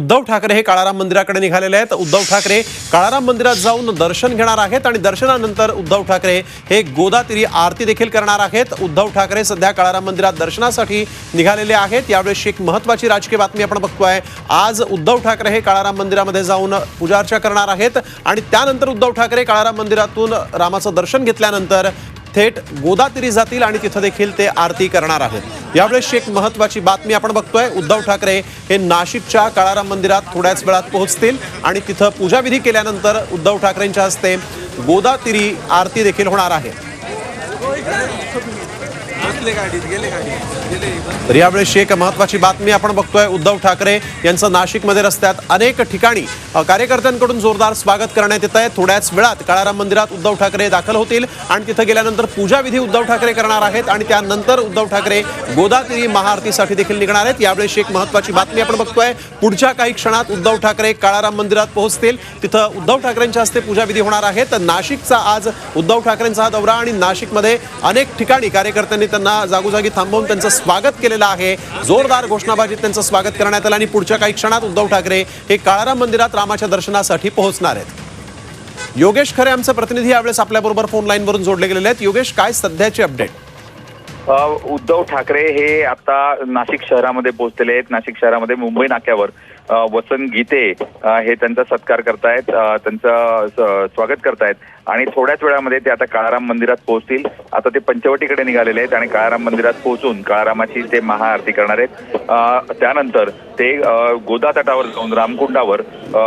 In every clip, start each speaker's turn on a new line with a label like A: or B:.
A: उद्धव ठाकरे हे काळाराम मंदिराकडे निघालेले आहेत. उद्धव ठाकरे काळाराम मंदिरात जाऊन दर्शन घेणार आहेत आणि दर्शनानंतर उद्धव ठाकरे हे गोदातिरी आरती देखील करणार आहेत. उद्धव ठाकरे सध्या काळाराम मंदिरात दर्शनासाठी निघालेले आहेत. यावेळेस एक महत्वाची राजकीय बातमी आपण बघतोय. आज उद्धव ठाकरे हे काळाराम मंदिरामध्ये जाऊन पूजार्चा करणार आहेत आणि त्यानंतर उद्धव ठाकरे काळाराम मंदिरातून रामाचं दर्शन घेतल्यानंतर थेट गोदातिरी जातील आणि तिथं देखील ते आरती करणार आहेत. यावेळेस एक महत्वाची बातमी आपण बघतोय. उद्धव ठाकरे हे नाशिकच्या काळाराम मंदिरात थोड्याच वेळात पोहोचतील आणि तिथं पूजाविधी केल्यानंतर उद्धव ठाकरेंच्या हस्ते गोदातिरी आरती देखील होणार आहे.
B: बसले गाडीत गेले गाडीत गेले.
A: तर यावेळेस एक महत्वाची बातमी आपण बघतोय उद्धव ठाकरे यांचं नाशिकमध्ये रस्त्यात अनेक ठिकाणी कार्यकर्त्यांकडून जोरदार स्वागत करण्यात येत आहे. थोड्याच वेळात काळाराम मंदिरात उद्धव ठाकरे दाखल होतील आणि तिथं गेल्यानंतर पूजाविधी उद्धव ठाकरे करणार आहेत आणि त्यानंतर उद्धव ठाकरे गोदातीरी महाआरतीसाठी देखील निघणार आहेत. यावेळेस एक महत्वाची बातमी आपण बघतोय. पुढच्या काही क्षणात उद्धव ठाकरे काळाराम मंदिरात पोहोचतील. तिथं उद्धव ठाकरेंच्या हस्ते पूजाविधी होणार आहे तर नाशिकचा आज उद्धव ठाकरेंचा हा दौरा आणि नाशिकमध्ये अनेक ठिकाणी कार्यकर्त्यांनी त्यांना जागोजागी थांबवून त्यांचं स्वागत केलेलं आहे. जोरदार घोषणाबाजीत त्यांचं स्वागत करण्यात आलं आणि पुढच्या काही क्षणात उद्धव ठाकरे हे काळाराम मंदिरात रामाच्या दर्शनासाठी पोहोचणार आहेत. योगेश खरे आमचे प्रतिनिधी यावेळेस आपल्याबरोबर फोन लाईनवरून जोडले गेलेले आहेत. योगेश काय सध्याची अपडेट
C: उद्धव ठाकरे हे आता नाशिक शहरामध्ये पोहोचलेले आहेत. नाशिक शहरामध्ये मुंबई नाक्यावर. वसंत गीते हे त्यांचा सत्कार करतायत त्यांचं स्वागत करतायत. आणि थोड्याच वेळामध्ये ते आता काळाराम मंदिरात पोहोचतील. आता ते पंचवटीकडे निघालेले आहेत आणि काळाराम मंदिरात पोहोचून काळारामाची ते महाआरती करणार आहेत. त्यानंतर ते गोदा तटावर जाऊन रामकुंडावर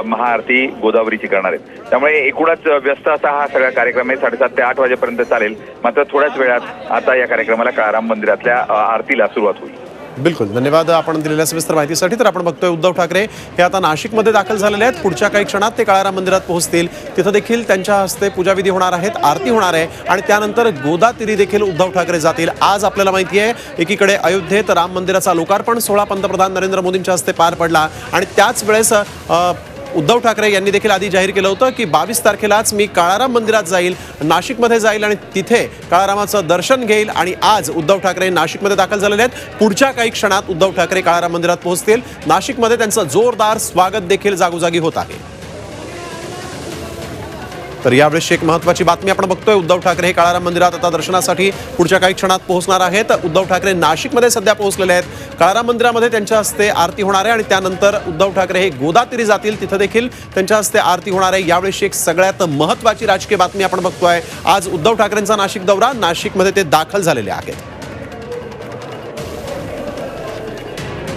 C: महाआरती गोदावरीची करणार आहेत. त्यामुळे एकूणच व्यस्त असा हा सगळा कार्यक्रम आहे. साडेसात ते आठ वाजेपर्यंत चालेल. मात्र थोड्याच वेळात आता या कार्यक्रमाला काळाराम मंदिरातल्या आरतीला सुरुवात होईल.
A: बिलकुल. धन्यवाद आपण दिलेल्या सविस्तर माहितीसाठी. तर आपण बघतोय उद्धव ठाकरे हे आता नाशिकमध्ये दाखल झालेले आहेत. पुढच्या काही क्षणात ते काळाराम मंदिरात पोहोचतील. तिथं देखील त्यांच्या हस्ते पूजाविधी होणार आहेत आरती होणार आहे आणि त्यानंतर गोदातिरी देखील उद्धव ठाकरे जातील. आज आपल्याला माहिती आहे एकीकडे अयोध्येत राम मंदिराचा लोकार्पण सोहळा पंतप्रधान नरेंद्र मोदींच्या हस्ते पार पडला आणि त्याच वेळेस उद्धव ठाकरे यांनी देखील आधी जाहीर केलं होतं की बावीस तारखेलाच मी काळाराम मंदिरात जाईल नाशिकमध्ये जाईल आणि तिथे काळारामाचं दर्शन घेईल आणि आज उद्धव ठाकरे नाशिकमध्ये दाखल झालेले आहेत. पुढच्या काही क्षणात उद्धव ठाकरे काळाराम मंदिरात पोहोचतील. नाशिकमध्ये त्यांचं जोरदार स्वागत देखील जागोजागी होत आहे. तर यावेळेस एक महत्वाची बातमी आपण बघतोय. उद्धव ठाकरे हे काळाराम मंदिरात आता दर्शनासाठी पुढच्या काही क्षणात पोहोचणार आहेत. उद्धव ठाकरे नाशिकमध्ये सध्या पोहोचलेले आहेत. काळाराम मंदिरामध्ये त्यांच्या हस्ते आरती होणार आहे आणि त्यानंतर उद्धव ठाकरे हे गोदातिरी जातील. तिथं देखील त्यांच्या हस्ते आरती होणार आहे. यावेळेस एक सगळ्यात महत्वाची राजकीय बातमी आपण बघतोय. आज उद्धव ठाकरेंचा नाशिक दौरा. नाशिकमध्ये ते दाखल झालेले आहेत.